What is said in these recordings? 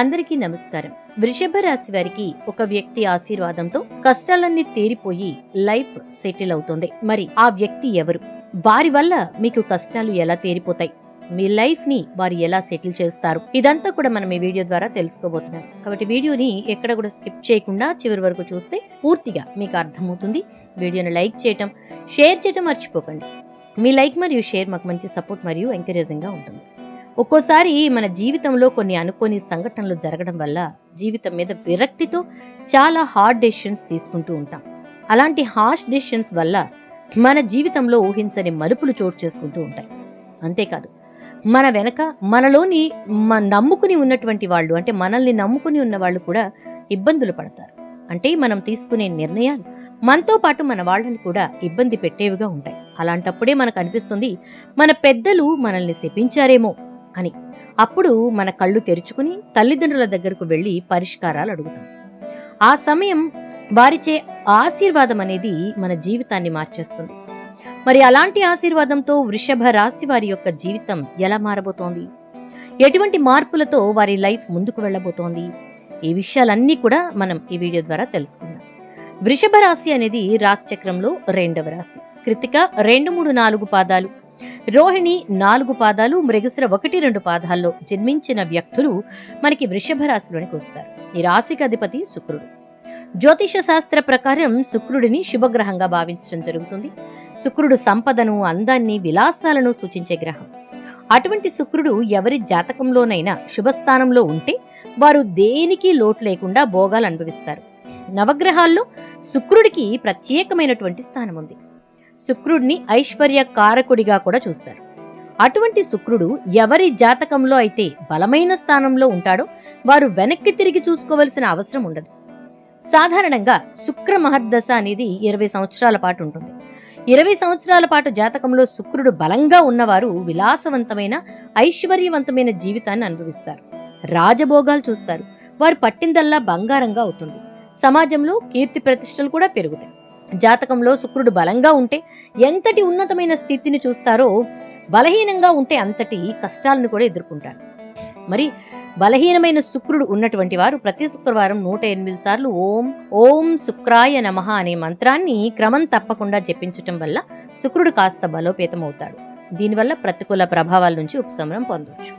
అందరికీ నమస్కారం. వృషభ రాశి వారికి ఒక వ్యక్తి ఆశీర్వాదంతో కష్టాలన్నీ తీరిపోయి లైఫ్ సెటిల్ అవుతుంది. మరి ఆ వ్యక్తి ఎవరు? వారి వల్ల మీకు కష్టాలు ఎలా తీరిపోతాయి? మీ లైఫ్ని వారు ఎలా సెటిల్ చేస్తారు? ఇదంతా కూడా మనం ఈ వీడియో ద్వారా తెలుసుకోబోతున్నాం. కాబట్టి వీడియోని ఎక్కడ కూడా స్కిప్ చేయకుండా చివరి వరకు చూస్తే పూర్తిగా మీకు అర్థమవుతుంది. వీడియోని లైక్ చేయటం షేర్ చేయటం మర్చిపోకండి. మీ లైక్ మరియు షేర్ మాకు మంచి సపోర్ట్ మరియు ఎంకరేజింగ్గా ఉంటుంది. ఒక్కోసారి మన జీవితంలో కొన్ని అనుకోని సంఘటనలు జరగడం వల్ల జీవితం మీద విరక్తితో చాలా హార్డ్ డెసిషన్స్ తీసుకుంటూ ఉంటాం. అలాంటి హార్ష్ డెసిషన్స్ వల్ల మన జీవితంలో ఊహించని మలుపులు చోటు చేసుకుంటూ ఉంటాయి. అంతేకాదు మన వెనక మనలోని మ- నమ్ముకుని ఉన్నటువంటి వాళ్ళు అంటే మనల్ని నమ్ముకుని ఉన్న వాళ్ళు కూడా ఇబ్బందులు పడతారు. అంటే మనం తీసుకునే నిర్ణయాలు మనతో పాటు మన వాళ్ళని కూడా ఇబ్బంది పెట్టేవిగా ఉంటాయి. అలాంటప్పుడే మనకు అనిపిస్తుంది మన పెద్దలు మనల్ని శపించారేమో అని. అప్పుడు మన కళ్ళు తెరుచుకుని తల్లిదండ్రుల దగ్గరకు వెళ్ళి పరిష్కారాలు అడుగుతాం. ఆ సమయం వారిచే ఆశీర్వాదం అనేది మన జీవితాన్ని మార్చేస్తుంది. మరి అలాంటి ఆశీర్వాదంతో వృషభ రాశి వారి యొక్క జీవితం ఎలా మారబోతోంది? ఎటువంటి మార్పులతో వారి లైఫ్ ముందుకు వెళ్ళబోతోంది? ఈ విషయాలన్నీ కూడా మనం ఈ వీడియో ద్వారా తెలుసుకుందాం. వృషభ రాశి అనేది రాశి చక్రంలో రెండవ రాశి. కృతిక రెండు మూడు నాలుగు పాదాలు. రోహిణి నాలుగు పాదాలు మృగశిర ఒకటి రెండు పాదాల్లో జన్మించిన వ్యక్తులు మనకి వృషభ రాశిలోనికి వస్తారు. ఈ రాశికి అధిపతి శుక్రుడు. జ్యోతిష శాస్త్ర ప్రకారం శుక్రుడిని శుభగ్రహంగా భావించడం జరుగుతుంది. శుక్రుడు సంపదను అందాన్ని విలాసాలను సూచించే గ్రహం. అటువంటి శుక్రుడు ఎవరి జాతకంలోనైనా శుభస్థానంలో ఉంటే వారు దేనికి లోటు లేకుండా భోగాలు అనుభవిస్తారు. నవగ్రహాల్లో శుక్రుడికి ప్రత్యేకమైనటువంటి స్థానం ఉంది శుక్రుడిని ఐశ్వర్య కారకుడిగా కూడా చూస్తారు. అటువంటి శుక్రుడు ఎవరి జాతకంలో అయితే బలమైన స్థానంలో ఉంటాడో వారు వెనక్కి తిరిగి చూసుకోవలసిన అవసరం ఉండదు. సాధారణంగా శుక్ర మహర్దశ అనేది ఇరవై సంవత్సరాల పాటు ఉంటుంది. ఇరవై సంవత్సరాల పాటు జాతకంలో శుక్రుడు బలంగా ఉన్నవారు విలాసవంతమైన ఐశ్వర్యవంతమైన జీవితాన్ని అనుభవిస్తారు. రాజభోగాలు చూస్తారు. వారు పట్టిందల్లా బంగారంగా అవుతుంది. సమాజంలో కీర్తి ప్రతిష్టలు కూడా పెరుగుతాయి. జాతకంలో శుక్రుడు బలంగా ఉంటే ఎంతటి ఉన్నతమైన స్థితిని చూస్తారో బలహీనంగా ఉంటే అంతటి కష్టాలను కూడా ఎదుర్కొంటారు. మరి బలహీనమైన శుక్రుడు ఉన్నటువంటి వారు ప్రతి శుక్రవారం నూట ఎనిమిది సార్లు ఓం ఓం శుక్రాయ నమః అనే మంత్రాన్ని క్రమం తప్పకుండా జపించటం వల్ల శుక్రుడు కాస్త బలోపేతం అవుతాడు దీనివల్ల ప్రతికూల ప్రభావాల నుంచి ఉపశమనం పొందవచ్చు.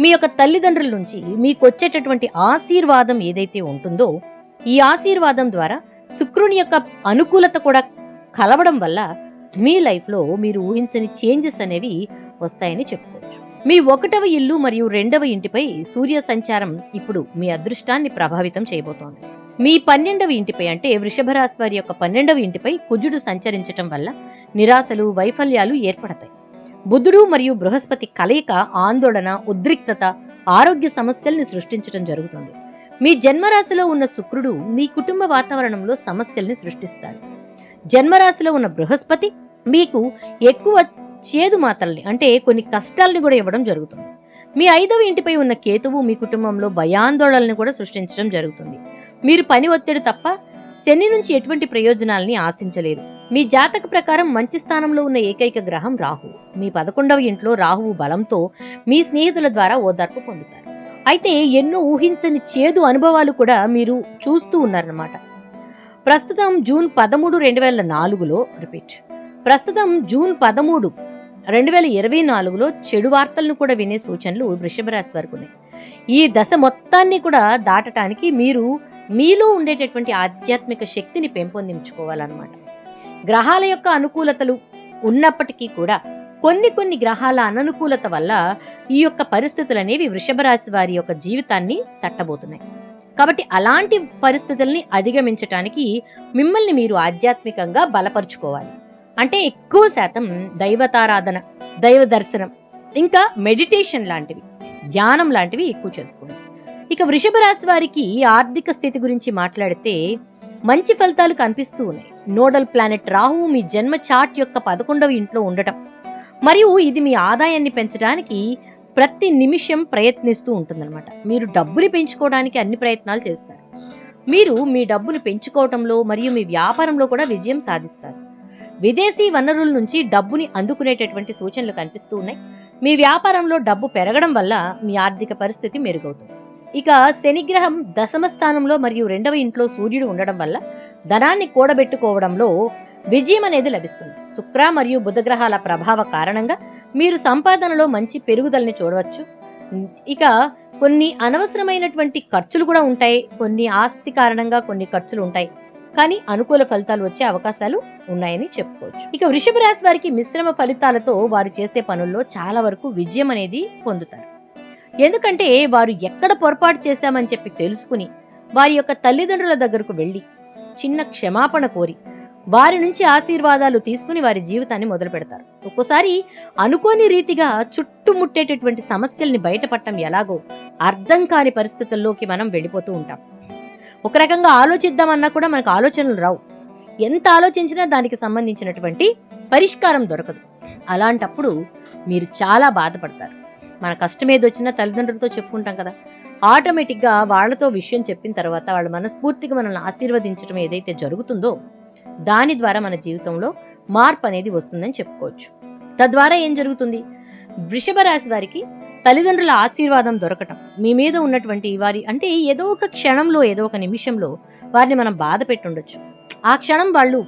మీ యొక్క తల్లిదండ్రుల నుంచి మీకు వచ్చేటటువంటి ఆశీర్వాదం ఏదైతే ఉంటుందో ఈ ఆశీర్వాదం ద్వారా శుక్రుని యొక్క అనుకూలత కూడా కలవడం వల్ల మీ లైఫ్లో మీరు ఊహించని చేంజెస్ అనేవి వస్తాయని చెప్పుకోవచ్చు. మీ ఒకటవ ఇల్లు మరియు రెండవ ఇంటిపై సూర్య సంచారం ఇప్పుడు మీ అదృష్టాన్ని ప్రభావితం చేయబోతోంది. మీ పన్నెండవ ఇంటిపై అంటే వృషభ రాశి వారి యొక్క పన్నెండవ ఇంటిపై కుజుడు సంచరించటం వల్ల నిరాశలు వైఫల్యాలు ఏర్పడతాయి. బుధుడు మరియు బృహస్పతి కలయిక ఆందోళన ఉద్రిక్తత ఆరోగ్య సమస్యల్ని సృష్టించడం జరుగుతుంది. మీ జన్మరాశిలో ఉన్న శుక్రుడు మీ కుటుంబ వాతావరణంలో సమస్యల్ని సృష్టిస్తాడు. జన్మరాశిలో ఉన్న బృహస్పతి మీకు ఎక్కువ చేదు మాత్రల్ని అంటే కొన్ని కష్టాల్ని కూడా ఇవ్వడం జరుగుతుంది. మీ ఐదవ ఇంటిపై ఉన్న కేతువు మీ కుటుంబంలో భయాందోళనని కూడా సృష్టించడం జరుగుతుంది. మీరు పని ఒత్తిడి తప్ప శని నుంచి ఎటువంటి ప్రయోజనాల్ని ఆశించలేరు. మీ జాతక ప్రకారం మంచి స్థానంలో ఉన్న ఏకైక గ్రహం రాహు మీ పదకొండవ ఇంట్లో రాహువు బలంతో మీ స్నేహితుల ద్వారా ఓదార్పు పొందుతారు. అయితే ఎన్నో ఊహించని చేదు అనుభవాలు కూడా మీరు చూస్తూ ఉన్నారన్నమాట. ప్రస్తుతం జూన్ పదమూడు రెండు వేల నాలుగులో రిపీట్ ప్రస్తుతం జూన్ పదమూడు రెండు వేల ఇరవై నాలుగులో చెడు వార్తలను కూడా వినే సూచనలు వృషభ రాశి వారికి ఉన్నాయి. ఈ దశ మొత్తాన్ని కూడా దాటటానికి మీరు మీలో ఉండేటటువంటి ఆధ్యాత్మిక శక్తిని పెంపొందించుకోవాలన్నమాట. గ్రహాల యొక్క అనుకూలతలు ఉన్నప్పటికీ కూడా కొన్ని కొన్ని గ్రహాల అననుకూలత వల్ల ఈ యొక్క పరిస్థితులు అనేవి వృషభ రాశి వారి యొక్క జీవితాన్ని తట్టబోతున్నాయి. కాబట్టి అలాంటి పరిస్థితుల్ని అధిగమించటానికి మిమ్మల్ని మీరు ఆధ్యాత్మికంగా బలపరుచుకోవాలి. అంటే ఎక్కువ శాతం దైవతారాధన దైవ దర్శనం ఇంకా మెడిటేషన్ లాంటివి ధ్యానం లాంటివి ఎక్కువ చేసుకోండి. ఇక వృషభ రాశి వారికి ఆర్థిక స్థితి గురించి మాట్లాడితే మంచి ఫలితాలు కనిపిస్తూ ఉన్నాయి. నోడల్ ప్లానెట్ రాహువు మీ జన్మ చార్ట్ యొక్క పదకొండవ ఇంట్లో ఉండటం. మరియు ఇది మీ ఆదాయాన్ని పెంచడానికి ప్రతి నిమిషం ప్రయత్నిస్తూ ఉంటుందన్నమాట. మీరు డబ్బుని పెంచుకోవడానికి అన్ని ప్రయత్నాలు చేస్తారు. మీరు మీ డబ్బును పెంచుకోవటంలో మరియు మీ వ్యాపారంలో కూడా విజయం సాధిస్తారు. విదేశీ వనరుల నుంచి డబ్బుని అందుకునేటటువంటి సూచనలు కనిపిస్తూ ఉన్నాయి. మీ వ్యాపారంలో డబ్బు పెరగడం వల్ల మీ ఆర్థిక పరిస్థితి మెరుగవుతుంది. ఇక శనిగ్రహం దశమ స్థానంలో మరియు రెండవ ఇంట్లో సూర్యుడు ఉండడం వల్ల ధనాన్ని కూడబెట్టుకోవడంలో విజయం అనేది లభిస్తుంది. శుక్ర మరియు బుధ గ్రహాల ప్రభావ కారణంగా మీరు సంపాదనలో మంచి పెరుగుదలని చూడవచ్చు. ఇక కొన్ని అనవసరమైనటువంటి ఖర్చులు కూడా ఉంటాయి. కొన్ని ఆస్తి కారణంగా కొన్ని ఖర్చులు ఉంటాయి. కానీ అనుకూల ఫలితాలు వచ్చే అవకాశాలు ఉన్నాయని చెప్పుకోవచ్చు. ఇక వృషభ రాశి వారికి మిశ్రమ ఫలితాలతో వారు చేసే పనుల్లో చాలా వరకు విజయం అనేది పొందుతారు. ఎందుకంటే వారు ఎక్కడ పొరపాటు చేశామని చెప్పి తెలుసుకుని వారి యొక్క తల్లిదండ్రుల దగ్గరకు వెళ్ళి చిన్న క్షమాపణ కోరి వారి నుంచి ఆశీర్వాదాలు తీసుకుని వారి జీవితాన్ని మొదలు పెడతారు ఒక్కోసారి అనుకోని రీతిగా చుట్టుముట్టేటటువంటి సమస్యల్ని బయటపడటం ఎలాగో అర్థం కాని పరిస్థితుల్లోకి మనం వెళ్ళిపోతూ ఉంటాం. ఒక రకంగా ఆలోచిద్దామన్నా కూడా మనకు ఆలోచనలు రావు. ఎంత ఆలోచించినా దానికి సంబంధించినటువంటి పరిష్కారం దొరకదు. అలాంటప్పుడు మీరు చాలా బాధపడతారు. మన కష్టం ఏది తల్లిదండ్రులతో చెప్పుకుంటాం కదా. ఆటోమేటిక్గా వాళ్ళతో విషయం చెప్పిన తర్వాత వాళ్ళు మనస్ఫూర్తిగా మనల్ని ఆశీర్వదించడం ఏదైతే జరుగుతుందో దాని ద్వారా మన జీవితంలో మార్పు అనేది వస్తుందని చెప్పుకోవచ్చు. తద్వారా ఏం జరుగుతుంది? వృషభ రాశి వారికి తల్లిదండ్రుల ఆశీర్వాదం దొరకటం మీ మీద ఉన్నటువంటి వారి అంటే ఏదో ఒక క్షణంలో ఏదో ఒక నిమిషంలో వారిని మనం బాధ పెట్టుండొచ్చు. ఆ క్షణం వాళ్ళు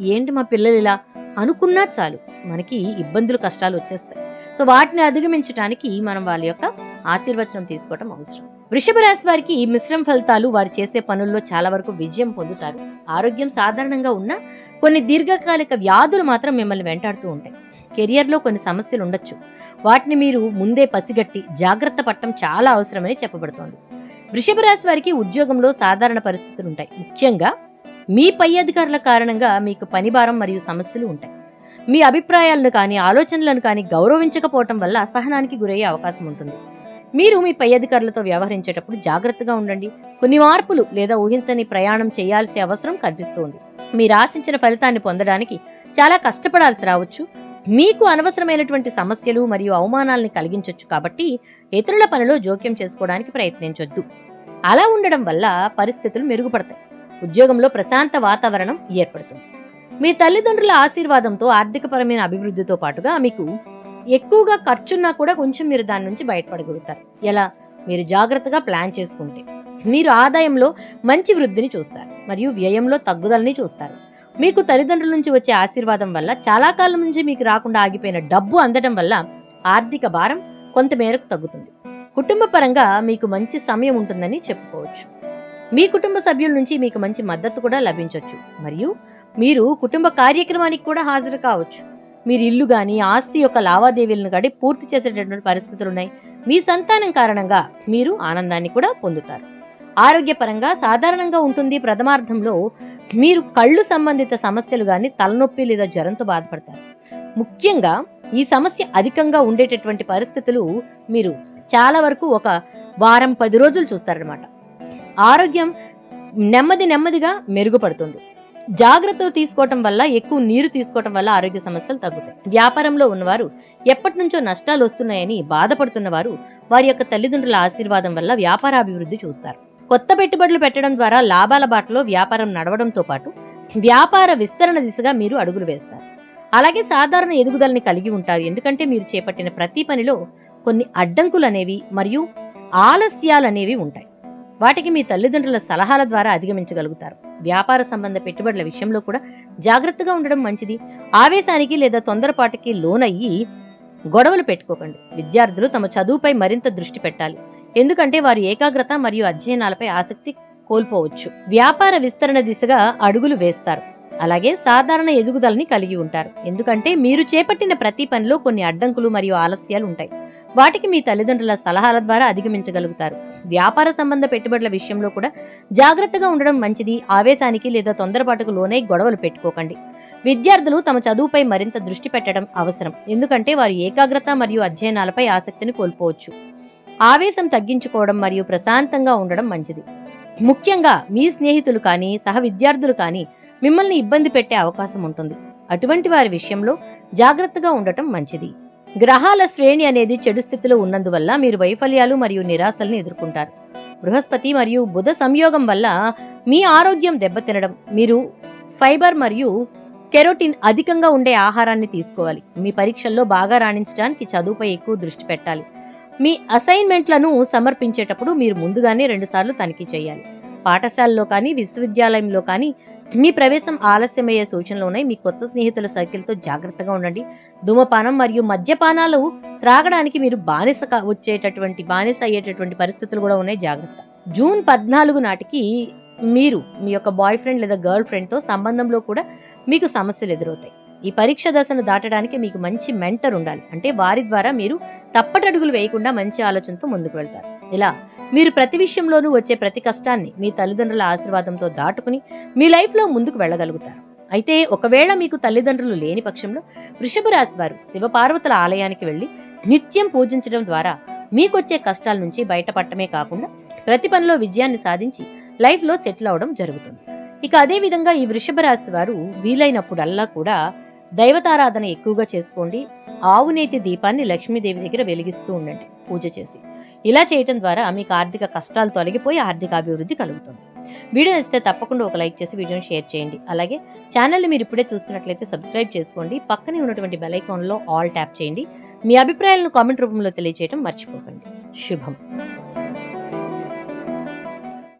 ఏంటి మా పిల్లలు ఇలా? అనుకున్నా చాలు మనకి ఇబ్బందులు కష్టాలు వచ్చేస్తాయి. సో వాటిని అధిగమించడానికి మనం వాళ్ళ యొక్క ఆశీర్వచనం తీసుకోవటం అవసరం. వృషభ రాశి వారికి ఈ మిశ్రమ ఫలితాలు వారు చేసే పనుల్లో చాలా వరకు విజయం పొందుతారు. ఆరోగ్యం సాధారణంగా ఉన్న కొన్ని దీర్ఘకాలిక వ్యాధులు మాత్రం మిమ్మల్ని వెంటాడుతూ ఉంటాయి. కెరియర్లో కొన్ని సమస్యలు ఉండొచ్చు. వాటిని మీరు ముందే పసిగట్టి జాగ్రత్త పట్టం చాలా అవసరమని చెప్పబడుతోంది. వృషభ రాశి వారికి ఉద్యోగంలో సాధారణ పరిస్థితులు ఉంటాయి. ముఖ్యంగా మీ పై అధికారుల కారణంగా మీకు పని భారం మరియు సమస్యలు ఉంటాయి. మీ అభిప్రాయాలను కానీ ఆలోచనలను కానీ గౌరవించకపోవటం వల్ల అసహనానికి గురయ్యే అవకాశం ఉంటుంది. మీరు మీ పై అధికారులతో వ్యవహరించేటప్పుడు జాగ్రత్తగా ఉండండి. కొన్ని మార్పులు లేదా ఊహించని ప్రయాణం చేయాల్సిన అవసరం కనిపిస్తోంది. మీరు ఆశించిన ఫలితాన్ని పొందడానికి చాలా కష్టపడాల్సి రావచ్చు. మీకు అనవసరమైనటువంటి సమస్యలు మరియు అవమానాల్ని కలిగించవచ్చు కాబట్టి ఇతరుల పనిలో జోక్యం చేసుకోవడానికి ప్రయత్నించొద్దు. అలా ఉండడం వల్ల పరిస్థితులు మెరుగుపడతాయి. ఉద్యోగంలో ప్రశాంత వాతావరణం ఏర్పడుతుంది. మీ తల్లిదండ్రుల ఆశీర్వాదంతో ఆర్థికపరమైన అభివృద్ధితో పాటుగా మీకు ఎక్కువగా ఖర్చున్నా కూడా కొంచెం మీరు దాని నుంచి బయటపడగలుగుతారు. ఎలా? మీరు జాగ్రత్తగా ప్లాన్ చేసుకుంటే. మీరు ఆదాయంలో మంచి వృద్ధిని చూస్తారు. మరియు వ్యయంలో తగ్గుదలని చూస్తారు. మీకు తల్లిదండ్రుల నుంచి వచ్చే ఆశీర్వాదం వల్ల చాలా కాలం నుంచి మీకు రాకుండా ఆగిపోయిన డబ్బు అందడం వల్ల ఆర్థిక భారం కొంతమేరకు తగ్గుతుంది. కుటుంబ పరంగా మీకు మంచి సమయం ఉంటుందని చెప్పుకోవచ్చు. మీ కుటుంబ సభ్యుల నుంచి మీకు మంచి మద్దతు కూడా లభించవచ్చు మరియు మీరు కుటుంబ కార్యక్రమానికి కూడా హాజరు కావచ్చు. మీరు ఇల్లు గాని ఆస్తి యొక్క లావాదేవీలను కానీ పూర్తి చేసేటటువంటి పరిస్థితులు ఉన్నాయి. మీ సంతానం కారణంగా మీరు ఆనందాన్ని కూడా పొందుతారు. ఆరోగ్యపరంగా సాధారణంగా ఉంటుంది ప్రథమార్థంలో మీరు కళ్ళు సంబంధిత సమస్యలు గాని తలనొప్పి లేదా జ్వరంతో బాధపడతారు. ముఖ్యంగా ఈ సమస్య అధికంగా ఉండేటటువంటి పరిస్థితులు మీరు చాలా వరకు ఒక వారం పది రోజులు చూస్తారనమాట ఆరోగ్యం నెమ్మది నెమ్మదిగా మెరుగుపడుతుంది. జాగ్రత్తలు తీసుకోవటం వల్ల ఎక్కువ నీరు తీసుకోవటం వల్ల ఆరోగ్య సమస్యలు తగ్గుతాయి. వ్యాపారంలో ఉన్నవారు ఎప్పటి నుంచో నష్టాలు వస్తున్నాయని బాధపడుతున్న వారు వారి యొక్క తల్లిదండ్రుల ఆశీర్వాదం వల్ల వ్యాపారాభివృద్ధి చూస్తారు. కొత్త పెట్టుబడులు పెట్టడం ద్వారా లాభాల బాటలో వ్యాపారం నడవడంతో పాటు వ్యాపార విస్తరణ దిశగా మీరు అడుగులు వేస్తారు. అలాగే సాధారణ ఎదుగుదలని కలిగి ఉంటారు. ఎందుకంటే మీరు చేపట్టిన ప్రతి పనిలో కొన్ని అడ్డంకులు అనేవి మరియు ఆలస్యాలు అనేవి ఉంటాయి. వాటికి మీ తల్లిదండ్రుల సలహాల ద్వారా అధిగమించగలుగుతారు. వ్యాపార సంబంధ పెట్టుబడుల విషయంలో కూడా జాగ్రత్తగా ఉండడం మంచిది. ఆవేశానికి లేదా తొందరపాటుకి లోనయ్యి గొడవలు పెట్టుకోకండి. విద్యార్థులు తమ చదువుపై మరింత దృష్టి పెట్టాలి. ఎందుకంటే వారు ఏకాగ్రత మరియు అధ్యయనాలపై ఆసక్తి కోల్పోవచ్చు. వ్యాపార విస్తరణ దిశగా అడుగులు వేస్తారు. అలాగే సాధారణ ఎదుగుదలని కలిగి ఉంటారు. ఎందుకంటే మీరు చేపట్టిన ప్రతి పనిలో కొన్ని అడ్డంకులు మరియు ఆలస్యాలు ఉంటాయి. వాటికి మీ తల్లిదండ్రుల సలహాల ద్వారా అధిగమించగలుగుతారు. వ్యాపార సంబంధ పెట్టుబడుల విషయంలో కూడా జాగ్రత్తగా ఉండడం మంచిది ఆవేశానికి లేదా తొందరపాటుకు లోనై గొడవలు పెట్టుకోకండి. విద్యార్థులు తమ చదువుపై మరింత దృష్టి పెట్టడం అవసరం. ఎందుకంటే వారు ఏకాగ్రత మరియు అధ్యయనాలపై ఆసక్తిని కోల్పోవచ్చు. ఆవేశం తగ్గించుకోవడం మరియు ప్రశాంతంగా ఉండడం మంచిది. ముఖ్యంగా మీ స్నేహితులు కానీ సహ విద్యార్థులు కానీ మిమ్మల్ని ఇబ్బంది పెట్టే అవకాశం ఉంటుంది. అటువంటి వారి విషయంలో జాగ్రత్తగా ఉండటం మంచిది. గ్రహాల శ్రేణి అనేది చెడు స్థితిలో ఉన్నందువల్ల మీరు వైఫల్యాలు మరియు నిరాశలను ఎదుర్కొంటారు. బృహస్పతి మరియు బుధ సంయోగం వల్ల మీ ఆరోగ్యం దెబ్బతినడం మీరు ఫైబర్ మరియు కెరోటిన్ అధికంగా ఉండే ఆహారాన్ని తీసుకోవాలి. మీ పరీక్షల్లో బాగా రాణించడానికి చదువుపై ఎక్కువ దృష్టి పెట్టాలి. మీ అసైన్మెంట్లను సమర్పించేటప్పుడు మీరు ముందుగానే రెండుసార్లు తనిఖీ చేయాలి. పాఠశాలలో కానీ విశ్వవిద్యాలయంలో కానీ మీ ప్రవేశం ఆలస్యమయ్యే సూచనలు ఉన్నాయి. మీ కొత్త స్నేహితుల సర్కిల్తో జాగ్రత్తగా ఉండండి. ధూమపానం మరియు మద్యపానాలు త్రాగడానికి మీరు బానిస కా- వచ్చేటటువంటి బానిస అయ్యేటటువంటి పరిస్థితులు కూడా ఉన్నాయి. జాగ్రత్త. జూన్ పద్నాలుగు నాటికి మీరు మీ యొక్క బాయ్ ఫ్రెండ్ లేదా గర్ల్ ఫ్రెండ్తో సంబంధంలో కూడా మీకు సమస్యలు ఎదురవుతాయి. ఈ పరీక్ష దశను దాటడానికి మీకు మంచి మెంటర్ ఉండాలి. అంటే వారి ద్వారా మీరు తప్పటడుగులు వేయకుండా మంచి ఆలోచనతో ముందుకు వెళ్తారు. ఇలా మీరు ప్రతి విషయంలోనూ వచ్చే ప్రతి కష్టాన్ని మీ తల్లిదండ్రుల ఆశీర్వాదంతో దాటుకుని మీ లైఫ్లో ముందుకు వెళ్ళగలుగుతారు. అయితే ఒకవేళ మీకు తల్లిదండ్రులు లేని పక్షంలో వృషభ రాశి వారు శివపార్వతుల ఆలయానికి వెళ్ళి నిత్యం పూజించడం ద్వారా మీకొచ్చే కష్టాల నుంచి బయటపడటమే కాకుండా ప్రతి పనిలో విజయాన్ని సాధించి లైఫ్లో సెటిల్ అవడం జరుగుతుంది. ఇక అదే విధంగా ఈ వృషభ రాశి వారు వీలైనప్పుడల్లా కూడా దైవతారాధన ఎక్కువగా చేసుకోండి. ఆవునేతి దీపాన్ని లక్ష్మీదేవి దగ్గర వెలిగిస్తూ ఉండండి పూజ చేసి. ఇలా చేయటం ద్వారా మీకు ఆర్థిక కష్టాలు తొలగిపోయి ఆర్థిక అభివృద్ధి కలుగుతుంది. వీడియో ఇస్తే తప్పకుండా ఒక లైక్ చేసి వీడియోని షేర్ చేయండి. అలాగే ఛానల్ని మీరు ఇప్పుడే చూస్తున్నట్లయితే సబ్స్క్రైబ్ చేసుకోండి. పక్కనే ఉన్నటువంటి బెల్ ఐకాన్లో ఆల్ ట్యాప్ చేయండి. మీ అభిప్రాయాలను కామెంట్ రూపంలో తెలియజేయడం మర్చిపోకండి. శుభం.